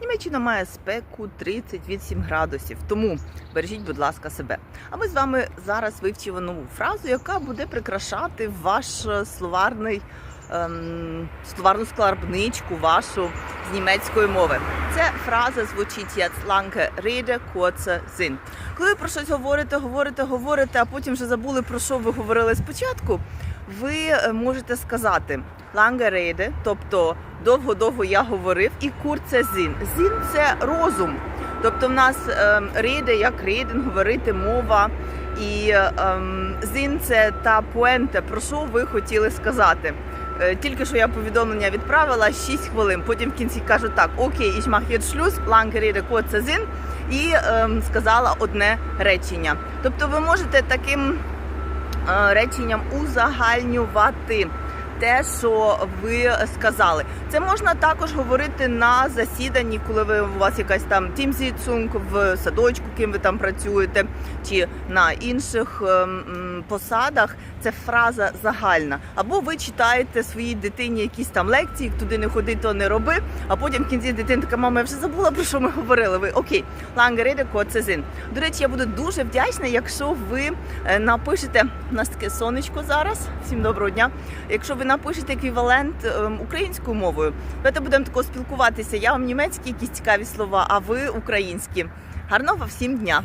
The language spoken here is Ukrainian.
Німеччина має спеку 38 градусів, тому бережіть, будь ласка, себе. А ми з вами зараз вивчимо нову фразу, яка буде прикрашати ваш е, словарний ем, словарну скарбничку вашу з німецької мови. Ця фраза звучить як lange Rede, kurzer Sinn. Коли ви про щось говорите, говорите, говорите, а потім вже забули про що ви говорили спочатку, ви е, можете сказати lange Rede, тобто довго-довго я говорив, і kurzer Sinn. Sinn – це розум. Тобто в нас ем, рейде, як рейдинг, говорити мова. І ем, зін це та пуента, про що ви хотіли сказати. Е, Тільки що я повідомлення відправила 6 хвилин. Потім в кінці кажу так: окей, ich mach jetzt Schluss, і ем, сказала одне речення. Тобто ви можете таким е, реченням узагальнювати те, що ви сказали. Це можна також говорити на засіданні, коли ви у вас якась там тімзіцунг в садочку, ким ви там працюєте, чи на інших ем, посадах. Це фраза загальна. Або ви читаєте своїй дитині якісь там лекції, туди не ходи, то не роби. А потім в кінці дитина така, мама, я вже забула про що ми говорили. Ви окей, лангериде коцезин. До речі, я буду дуже вдячна, якщо ви е, напишете у нас таке сонечко зараз. Всім доброго дня. Якщо ви напишете еквівалент ем, українською мовою, давайте будемо тако спілкуватися. Я вам німецькі якісь цікаві слова, а ви українські. Гарного всім дня!